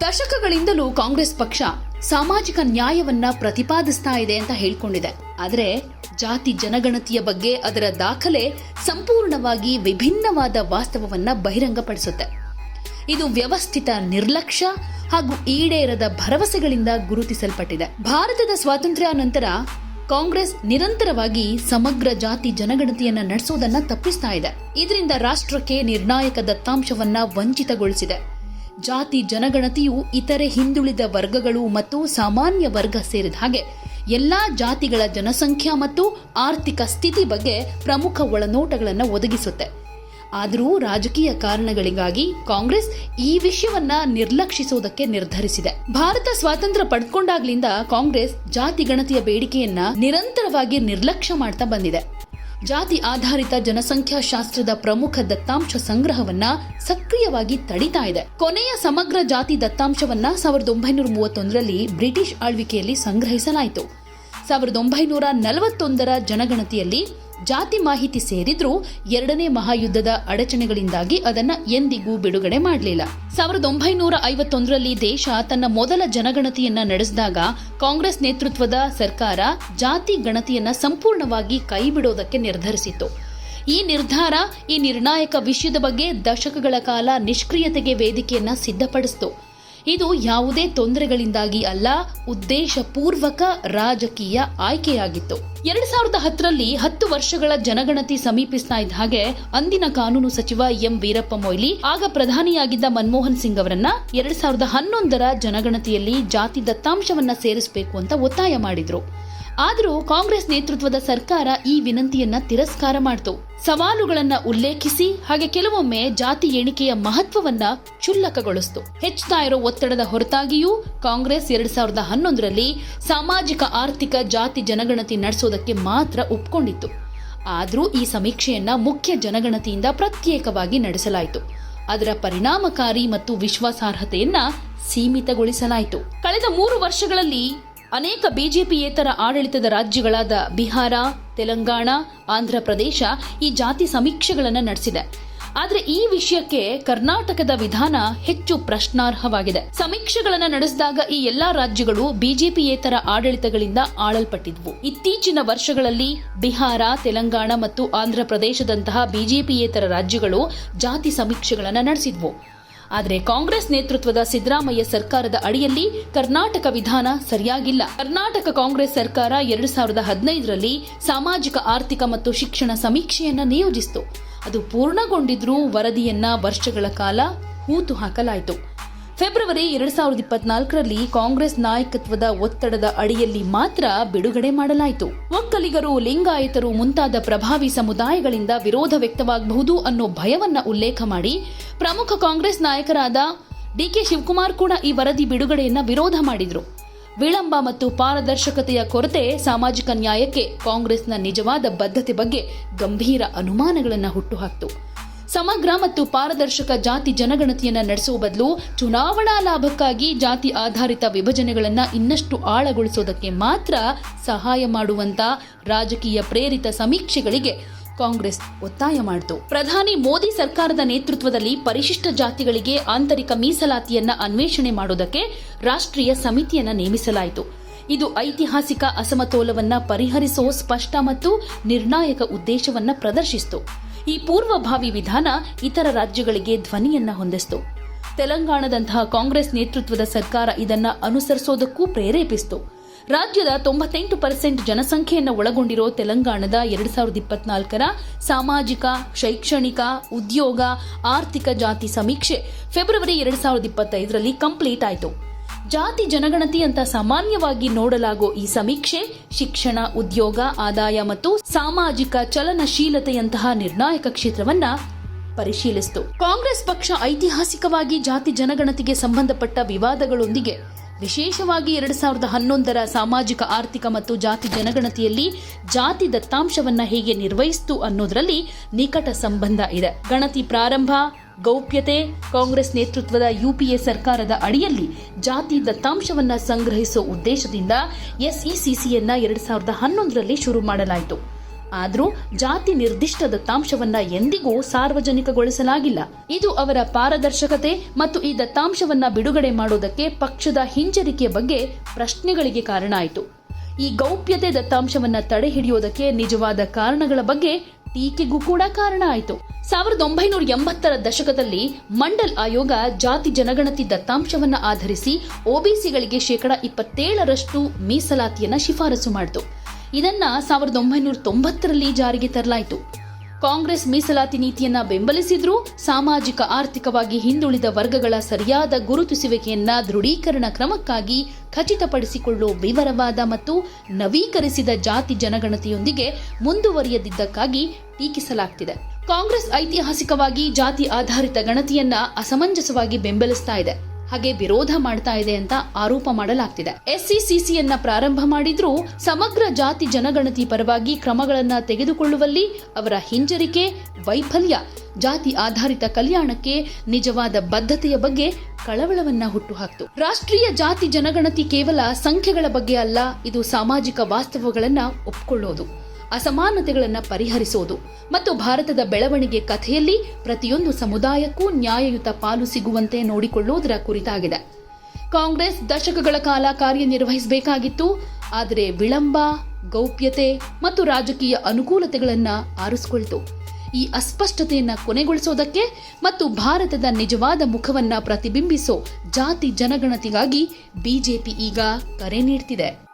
ದಶಕಗಳಿಂದಲೂ ಕಾಂಗ್ರೆಸ್ ಪಕ್ಷ ಸಾಮಾಜಿಕ ನ್ಯಾಯವನ್ನ ಪ್ರತಿಪಾದಿಸ್ತಾ ಇದೆ ಅಂತ ಹೇಳ್ಕೊಂಡಿದೆ. ಆದರೆ ಜಾತಿ ಜನಗಣತಿಯ ಬಗ್ಗೆ ಅದರ ದಾಖಲೆ ಸಂಪೂರ್ಣವಾಗಿ ವಿಭಿನ್ನವಾದ ವಾಸ್ತವವನ್ನ ಬಹಿರಂಗಪಡಿಸುತ್ತೆ. ಇದು ವ್ಯವಸ್ಥಿತ ನಿರ್ಲಕ್ಷ್ಯ ಹಾಗೂ ಈಡೇರದ ಭರವಸೆಗಳಿಂದ ಗುರುತಿಸಲ್ಪಟ್ಟಿದೆ. ಭಾರತದ ಸ್ವಾತಂತ್ರ್ಯ ನಂತರ ಕಾಂಗ್ರೆಸ್ ನಿರಂತರವಾಗಿ ಸಮಗ್ರ ಜಾತಿ ಜನಗಣತಿಯನ್ನ ನಡೆಸೋದನ್ನ ತಪ್ಪಿಸ್ತಾ ಇದೆ. ಇದರಿಂದ ರಾಷ್ಟ್ರಕ್ಕೆ ನಿರ್ಣಾಯಕ ದತ್ತಾಂಶವನ್ನ ವಂಚಿತಗೊಳಿಸಿದೆ. ಜಾತಿ ಜನಗಣತಿಯು ಇತರೆ ಹಿಂದುಳಿದ ವರ್ಗಗಳು ಮತ್ತು ಸಾಮಾನ್ಯ ವರ್ಗ ಸೇರಿದ ಹಾಗೆ ಎಲ್ಲಾ ಜಾತಿಗಳ ಜನಸಂಖ್ಯಾ ಮತ್ತು ಆರ್ಥಿಕ ಸ್ಥಿತಿ ಬಗ್ಗೆ ಪ್ರಮುಖ ಒಳನೋಟಗಳನ್ನು ಒದಗಿಸುತ್ತೆ. ಆದರೂ ರಾಜಕೀಯ ಕಾರಣಗಳಿಗಾಗಿ ಕಾಂಗ್ರೆಸ್ ಈ ವಿಷಯವನ್ನ ನಿರ್ಲಕ್ಷಿಸುವುದಕ್ಕೆ ನಿರ್ಧರಿಸಿದೆ. ಭಾರತ ಸ್ವಾತಂತ್ರ್ಯ ಪಡ್ಕೊಂಡಾಗ್ಲಿಂದ ಕಾಂಗ್ರೆಸ್ ಜಾತಿ ಗಣತಿಯ ಬೇಡಿಕೆಯನ್ನ ನಿರಂತರವಾಗಿ ನಿರ್ಲಕ್ಷ್ಯ ಮಾಡ್ತಾ ಬಂದಿದೆ. ಜಾತಿ ಆಧಾರಿತ ಜನಸಂಖ್ಯಾ ಶಾಸ್ತ್ರದ ಪ್ರಮುಖ ದತ್ತಾಂಶ ಸಂಗ್ರಹವನ್ನ ಸಕ್ರಿಯವಾಗಿ ತಡಿತಾ ಇದೆ. ಕೊನೆಯ ಸಮಗ್ರ ಜಾತಿ ದತ್ತಾಂಶವನ್ನ ಸಾವಿರದ ಒಂಬೈನೂರ ಮೂವತ್ತೊಂದರಲ್ಲಿ ಬ್ರಿಟಿಷ್ ಆಳ್ವಿಕೆಯಲ್ಲಿ ಸಂಗ್ರಹಿಸಲಾಯಿತು. ಸಾವಿರದ ಒಂಬೈನೂರ ನಲವತ್ತೊಂದರ ಜನಗಣತಿಯಲ್ಲಿ ಜಾತಿ ಮಾಹಿತಿ ಸೇರಿದ್ರೂ ಎರಡನೇ ಮಹಾಯುದ್ಧದ ಅಡಚಣೆಗಳಿಂದಾಗಿ ಅದನ್ನ ಎಂದಿಗೂ ಬಿಡುಗಡೆ ಮಾಡಲಿಲ್ಲ. ಸಾವಿರದ ಒಂಬೈನೂರ ಐವತ್ತೊಂದರಲ್ಲಿ ದೇಶ ತನ್ನ ಮೊದಲ ಜನಗಣತಿಯನ್ನ ನಡೆಸಿದಾಗ ಕಾಂಗ್ರೆಸ್ ನೇತೃತ್ವದ ಸರ್ಕಾರ ಜಾತಿ ಗಣತಿಯನ್ನ ಸಂಪೂರ್ಣವಾಗಿ ಕೈಬಿಡೋದಕ್ಕೆ ನಿರ್ಧರಿಸಿತ್ತು. ಈ ನಿರ್ಧಾರ ಈ ನಿರ್ಣಾಯಕ ವಿಷಯದ ಬಗ್ಗೆ ದಶಕಗಳ ಕಾಲ ನಿಷ್ಕ್ರಿಯತೆಗೆ ವೇದಿಕೆಯನ್ನ ಸಿದ್ಧಪಡಿಸಿತು. ಇದು ಯಾವುದೇ ತೊಂದರೆಗಳಿಂದಾಗಿ ಅಲ್ಲ, ಉದ್ದೇಶಪೂರ್ವಕ ರಾಜಕೀಯ ಆಯ್ಕೆಯಾಗಿತ್ತು. ಎರಡ್ ಸಾವಿರದ ಹತ್ತರಲ್ಲಿ ಹತ್ತು ವರ್ಷಗಳ ಜನಗಣತಿ ಸಮೀಪಿಸ್ತಾ ಇದ್ದ ಹಾಗೆ ಅಂದಿನ ಕಾನೂನು ಸಚಿವ ಎಂ ವೀರಪ್ಪ ಮೊಯ್ಲಿ, ಆಗ ಪ್ರಧಾನಿಯಾಗಿದ್ದ ಮನಮೋಹನ್ ಸಿಂಗ್ ಅವರನ್ನ ಎರಡ್ ಸಾವಿರದ ಹನ್ನೊಂದರ ಜನಗಣತಿಯಲ್ಲಿ ಜಾತಿ ದತ್ತಾಂಶವನ್ನ ಸೇರಿಸಬೇಕು ಅಂತ ಒತ್ತಾಯ ಮಾಡಿದ್ರು. ಆದರೂ ಕಾಂಗ್ರೆಸ್ ನೇತೃತ್ವದ ಸರ್ಕಾರ ಈ ವಿನಂತಿಯನ್ನ ತಿರಸ್ಕಾರ ಮಾಡಿತು. ಸವಾಲುಗಳನ್ನ ಉಲ್ಲೇಖಿಸಿ ಹಾಗೆ ಕೆಲವೊಮ್ಮೆ ಜಾತಿ ಎಣಿಕೆಯ ಮಹತ್ವವನ್ನ ಕ್ಷುಲ್ಲಕಗೊಳಿಸಿತು. ಹೆಚ್ಚುತ್ತಾ ಇರೋ ಒತ್ತಡದ ಹೊರತಾಗಿಯೂ ಕಾಂಗ್ರೆಸ್ ಎರಡ್ ಸಾವಿರದ ಹನ್ನೊಂದರಲ್ಲಿ ಸಾಮಾಜಿಕ ಆರ್ಥಿಕ ಜಾತಿ ಜನಗಣತಿ ನಡೆಸೋದಕ್ಕೆ ಮಾತ್ರ ಒಪ್ಕೊಂಡಿತ್ತು. ಆದರೂ ಈ ಸಮೀಕ್ಷೆಯನ್ನ ಮುಖ್ಯ ಜನಗಣತಿಯಿಂದ ಪ್ರತ್ಯೇಕವಾಗಿ ನಡೆಸಲಾಯಿತು. ಅದರ ಪರಿಣಾಮಕಾರಿ ಮತ್ತು ವಿಶ್ವಾಸಾರ್ಹತೆಯನ್ನ ಸೀಮಿತಗೊಳಿಸಲಾಯಿತು. ಕಳೆದ ಮೂರು ವರ್ಷಗಳಲ್ಲಿ ಅನೇಕ ಬಿಜೆಪಿಯೇತರ ಆಡಳಿತದ ರಾಜ್ಯಗಳಾದ ಬಿಹಾರ, ತೆಲಂಗಾಣ, ಆಂಧ್ರಪ್ರದೇಶ ಈ ಜಾತಿ ಸಮೀಕ್ಷೆಗಳನ್ನು ನಡೆಸಿದೆ. ಆದರೆ ಈ ವಿಷಯಕ್ಕೆ ಕರ್ನಾಟಕದ ವಿಧಾನ ಹೆಚ್ಚು ಪ್ರಶ್ನಾರ್ಹವಾಗಿದೆ. ಸಮೀಕ್ಷೆಗಳನ್ನು ನಡೆಸಿದಾಗ ಈ ಎಲ್ಲಾ ರಾಜ್ಯಗಳು ಬಿಜೆಪಿಯೇತರ ಆಡಳಿತಗಳಿಂದ ಆಳಲ್ಪಟ್ಟಿದ್ವು. ಇತ್ತೀಚಿನ ವರ್ಷಗಳಲ್ಲಿ ಬಿಹಾರ, ತೆಲಂಗಾಣ ಮತ್ತು ಆಂಧ್ರಪ್ರದೇಶದಂತಹ ಬಿಜೆಪಿಯೇತರ ರಾಜ್ಯಗಳು ಜಾತಿ ಸಮೀಕ್ಷೆಗಳನ್ನು ನಡೆಸಿದ್ವು. ಆದರೆ ಕಾಂಗ್ರೆಸ್ ನೇತೃತ್ವದ ಸಿದ್ದರಾಮಯ್ಯ ಸರ್ಕಾರದ ಅಡಿಯಲ್ಲಿ ಕರ್ನಾಟಕ ವಿಧಾನ ಸರಿಯಾಗಿಲ್ಲ. ಕರ್ನಾಟಕ ಕಾಂಗ್ರೆಸ್ ಸರ್ಕಾರ ಎರಡು ಸಾವಿರದ ಹದಿನೈದರಲ್ಲಿ ಸಾಮಾಜಿಕ, ಆರ್ಥಿಕ ಮತ್ತು ಶಿಕ್ಷಣ ಸಮೀಕ್ಷೆಯನ್ನ ನಿಯೋಜಿಸಿತು. ಅದು ಪೂರ್ಣಗೊಂಡಿದ್ರೂ ವರದಿಯನ್ನ ವರ್ಷಗಳ ಕಾಲ ಹೂತು ಹಾಕಲಾಯಿತು. ಫೆಬ್ರವರಿ ಎರಡ್ ಸಾವಿರದ ಇಪ್ಪತ್ನಾಲ್ಕರಲ್ಲಿ ಕಾಂಗ್ರೆಸ್ ನಾಯಕತ್ವದ ಒತ್ತಡದ ಅಡಿಯಲ್ಲಿ ಮಾತ್ರ ಬಿಡುಗಡೆ ಮಾಡಲಾಯಿತು. ಒಕ್ಕಲಿಗರು, ಲಿಂಗಾಯತರು ಮುಂತಾದ ಪ್ರಭಾವಿ ಸಮುದಾಯಗಳಿಂದ ವಿರೋಧ ವ್ಯಕ್ತವಾಗಬಹುದು ಅನ್ನೋ ಭಯವನ್ನ ಉಲ್ಲೇಖ ಮಾಡಿ ಪ್ರಮುಖ ಕಾಂಗ್ರೆಸ್ ನಾಯಕರಾದ ಡಿಕೆ ಶಿವಕುಮಾರ್ ಕೂಡ ಈ ವರದಿ ಬಿಡುಗಡೆಯನ್ನ ವಿರೋಧ ಮಾಡಿದ್ರು. ವಿಳಂಬ ಮತ್ತು ಪಾರದರ್ಶಕತೆಯ ಕೊರತೆ ಸಾಮಾಜಿಕ ನ್ಯಾಯಕ್ಕೆ ಕಾಂಗ್ರೆಸ್ನ ನಿಜವಾದ ಬದ್ಧತೆ ಬಗ್ಗೆ ಗಂಭೀರ ಅನುಮಾನಗಳನ್ನು ಹುಟ್ಟುಹಾಕ್ತು ಸಮಗ್ರ ಮತ್ತು ಪಾರದರ್ಶಕ ಜಾತಿ ಜನಗಣತಿಯನ್ನು ನಡೆಸುವ ಬದಲು ಚುನಾವಣಾ ಲಾಭಕ್ಕಾಗಿ ಜಾತಿ ಆಧಾರಿತ ವಿಭಜನೆಗಳನ್ನು ಇನ್ನಷ್ಟು ಆಳಗೊಳಿಸೋದಕ್ಕೆ ಮಾತ್ರ ಸಹಾಯ ಮಾಡುವಂತ ರಾಜಕೀಯ ಪ್ರೇರಿತ ಸಮೀಕ್ಷೆಗಳಿಗೆ ಕಾಂಗ್ರೆಸ್ ಒತ್ತಾಯ ಮಾಡಿತು. ಪ್ರಧಾನಿ ಮೋದಿ ಸರ್ಕಾರದ ನೇತೃತ್ವದಲ್ಲಿ ಪರಿಶಿಷ್ಟ ಜಾತಿಗಳಿಗೆ ಆಂತರಿಕ ಮೀಸಲಾತಿಯನ್ನ ಅನ್ವೇಷಣೆ ಮಾಡೋದಕ್ಕೆ ರಾಷ್ಟ್ರೀಯ ಸಮಿತಿಯನ್ನ ನೇಮಿಸಲಾಯಿತು. ಇದು ಐತಿಹಾಸಿಕ ಅಸಮತೋಲವನ್ನ ಪರಿಹರಿಸೋ ಸ್ಪಷ್ಟ ಮತ್ತು ನಿರ್ಣಾಯಕ ಉದ್ದೇಶವನ್ನ ಪ್ರದರ್ಶಿಸಿತು. ಈ ಪೂರ್ವಭಾವಿ ವಿಧಾನ ಇತರ ರಾಜ್ಯಗಳಿಗೆ ಧ್ವನಿಯನ್ನ ಹೊಂದಿಸಿತು. ತೆಲಂಗಾಣದಂತಹ ಕಾಂಗ್ರೆಸ್ ನೇತೃತ್ವದ ಸರ್ಕಾರ ಇದನ್ನ ಅನುಸರಿಸೋದಕ್ಕೂ ಪ್ರೇರೇಪಿಸಿತು. ರಾಜ್ಯದ ತೊಂಬತ್ತೆಂಟು ಪರ್ಸೆಂಟ್ ಜನಸಂಖ್ಯೆಯನ್ನು ಒಳಗೊಂಡಿರೋ ತೆಲಂಗಾಣದ ಎರಡ್ ಸಾವಿರದ ಇಪ್ಪತ್ನಾಲ್ಕರ ಸಾಮಾಜಿಕ, ಶೈಕ್ಷಣಿಕ, ಉದ್ಯೋಗ, ಆರ್ಥಿಕ ಜಾತಿ ಸಮೀಕ್ಷೆ ಫೆಬ್ರವರಿ ಎರಡ್ ಸಾವಿರದ ಇಪ್ಪತ್ತೈದರಲ್ಲಿ ಕಂಪ್ಲೀಟ್ ಆಯಿತು. ಜಾತಿ ಜನಗಣತಿ ಅಂತ ಸಾಮಾನ್ಯವಾಗಿ ನೋಡಲಾಗೋ ಈ ಸಮೀಕ್ಷೆ, ಶಿಕ್ಷಣ, ಉದ್ಯೋಗ, ಆದಾಯ ಮತ್ತು ಸಾಮಾಜಿಕ ಚಲನಶೀಲತೆಯಂತಹ ನಿರ್ಣಾಯಕ ಕ್ಷೇತ್ರವನ್ನ ಪರಿಶೀಲಿಸಿತು. ಕಾಂಗ್ರೆಸ್ ಪಕ್ಷ ಐತಿಹಾಸಿಕವಾಗಿ ಜಾತಿ ಜನಗಣತಿಗೆ ಸಂಬಂಧಪಟ್ಟ ವಿವಾದಗಳೊಂದಿಗೆ ವಿಶೇಷವಾಗಿ ಎರಡ್ ಸಾವಿರದ ಹನ್ನೊಂದರ ಸಾಮಾಜಿಕ, ಆರ್ಥಿಕ ಮತ್ತು ಜಾತಿ ಜನಗಣತಿಯಲ್ಲಿ ಜಾತಿ ದತ್ತಾಂಶವನ್ನ ಹೇಗೆ ನಿರ್ವಹಿಸಿತು ಅನ್ನೋದರಲ್ಲಿ ನಿಕಟ ಸಂಬಂಧ ಇದೆ. ಗಣತಿ ಪ್ರಾರಂಭ ಗೌಪ್ಯತೆ, ಕಾಂಗ್ರೆಸ್ ನೇತೃತ್ವದ ಯುಪಿಎ ಸರ್ಕಾರದ ಅಡಿಯಲ್ಲಿ ಜಾತಿ ದತ್ತಾಂಶವನ್ನು ಸಂಗ್ರಹಿಸುವ ಉದ್ದೇಶದಿಂದ ಎಸ್ಇಸಿಸಿಯನ್ನ ಎರಡು ಸಾವಿರದ ಹನ್ನೊಂದರಲ್ಲಿ ಶುರು ಮಾಡಲಾಯಿತು. ಆದರೂ ಜಾತಿ ನಿರ್ದಿಷ್ಟ ದತ್ತಾಂಶವನ್ನ ಎಂದಿಗೂ ಸಾರ್ವಜನಿಕಗೊಳಿಸಲಾಗಿಲ್ಲ. ಇದು ಅವರ ಪಾರದರ್ಶಕತೆ ಮತ್ತು ಈ ದತ್ತಾಂಶವನ್ನ ಬಿಡುಗಡೆ ಮಾಡೋದಕ್ಕೆ ಪಕ್ಷದ ಹಿಂಜರಿಕೆಯ ಬಗ್ಗೆ ಪ್ರಶ್ನೆಗಳಿಗೆ ಕಾರಣ ಆಯಿತು. ಈ ಗೌಪ್ಯತೆ ದತ್ತಾಂಶವನ್ನ ತಡೆ ಹಿಡಿಯೋದಕ್ಕೆ ನಿಜವಾದ ಕಾರಣಗಳ ಬಗ್ಗೆ ಟೀಕೆಗೂ ಕೂಡ ಕಾರಣ ಆಯಿತು. ಸಾವಿರದ ಒಂಬೈನೂರ ಎಂಬತ್ತರ ದಶಕದಲ್ಲಿ ಮಂಡಲ್ ಆಯೋಗ ಜಾತಿ ಜನಗಣತಿ ದತ್ತಾಂಶವನ್ನ ಆಧರಿಸಿ ಒಬಿಸಿಗಳಿಗೆ ಶೇಕಡ ಇಪ್ಪತ್ತೇಳರಷ್ಟು ಮೀಸಲಾತಿಯನ್ನ ಶಿಫಾರಸು ಮಾಡಿತು. ಇದನ್ನ ಸಾವಿರದ ಒಂಬೈನೂರ ತೊಂಬತ್ತರಲ್ಲಿ ಜಾರಿಗೆ ತರಲಾಯಿತು. ಕಾಂಗ್ರೆಸ್ ಮೀಸಲಾತಿ ನೀತಿಯನ್ನ ಬೆಂಬಲಿಸಿದ್ರೂ ಸಾಮಾಜಿಕ, ಆರ್ಥಿಕವಾಗಿ ಹಿಂದುಳಿದ ವರ್ಗಗಳ ಸರಿಯಾದ ಗುರುತಿಸುವಿಕೆಯನ್ನ ದೃಢೀಕರಣ ಕ್ರಮಕ್ಕಾಗಿ ಖಚಿತಪಡಿಸಿಕೊಳ್ಳುವ ವಿವರವಾದ ಮತ್ತು ನವೀಕರಿಸಿದ ಜಾತಿ ಜನಗಣತಿಯೊಂದಿಗೆ ಮುಂದುವರಿಯದಿದ್ದಕ್ಕಾಗಿ ಟೀಕಿಸಲಾಗ್ತಿದೆ. ಕಾಂಗ್ರೆಸ್ ಐತಿಹಾಸಿಕವಾಗಿ ಜಾತಿ ಆಧಾರಿತ ಗಣತಿಯನ್ನ ಅಸಮಂಜಸವಾಗಿ ಬೆಂಬಲಿಸ್ತಾ ಇದೆ. ಹಾಗೆ ವಿರೋಧ ಮಾಡ್ತಾ ಇದೆ ಅಂತ ಆರೋಪ ಮಾಡಲಾಗ್ತಿದೆ. ಎಸ್ಸಿಸಿಸಿಯನ್ನ ಪ್ರಾರಂಭ ಮಾಡಿದ್ರೂ ಸಮಗ್ರ ಜಾತಿ ಜನಗಣತಿ ಪರವಾಗಿ ಕ್ರಮಗಳನ್ನ ತೆಗೆದುಕೊಳ್ಳುವಲ್ಲಿ ಅವರ ಹಿಂಜರಿಕೆ ವೈಫಲ್ಯ. ಜಾತಿ ಆಧಾರಿತ ಕಲ್ಯಾಣಕ್ಕೆ ನಿಜವಾದ ಬದ್ಧತೆಯ ಬಗ್ಗೆ ಕಳವಳವನ್ನ ಹುಟ್ಟುಹಾಕ್ತು. ರಾಷ್ಟ್ರೀಯ ಜಾತಿ ಜನಗಣತಿ ಕೇವಲ ಸಂಖ್ಯೆಗಳ ಬಗ್ಗೆ ಅಲ್ಲ, ಇದು ಸಾಮಾಜಿಕ ವಾಸ್ತವಗಳನ್ನ ಒಪ್ಕೊಳ್ಳೋದು. ಅಸಮಾನತೆಗಳನ್ನು ಪರಿಹರಿಸೋದು ಮತ್ತು ಭಾರತದ ಬೆಳವಣಿಗೆ ಕಥೆಯಲ್ಲಿ ಪ್ರತಿಯೊಂದು ಸಮುದಾಯಕ್ಕೂ ನ್ಯಾಯಯುತ ಪಾಲು ಸಿಗುವಂತೆ ನೋಡಿಕೊಳ್ಳುವುದರ ಕುರಿತಾಗಿದೆ. ಕಾಂಗ್ರೆಸ್ ದಶಕಗಳ ಕಾಲ ಕಾರ್ಯನಿರ್ವಹಿಸಬೇಕಾಗಿತ್ತು, ಆದರೆ ವಿಳಂಬ, ಗೌಪ್ಯತೆ ಮತ್ತು ರಾಜಕೀಯ ಅನುಕೂಲತೆಗಳನ್ನು ಆರಿಸಿಕೊಳ್ತು. ಈ ಅಸ್ಪಷ್ಟತೆಯನ್ನು ಕೊನೆಗೊಳಿಸೋದಕ್ಕೆ ಮತ್ತು ಭಾರತದ ನಿಜವಾದ ಮುಖವನ್ನ ಪ್ರತಿಬಿಂಬಿಸೋ ಜಾತಿ ಜನಗಣತಿಗಾಗಿ ಬಿಜೆಪಿ ಈಗ ಕರೆ ನೀಡ್ತಿದೆ.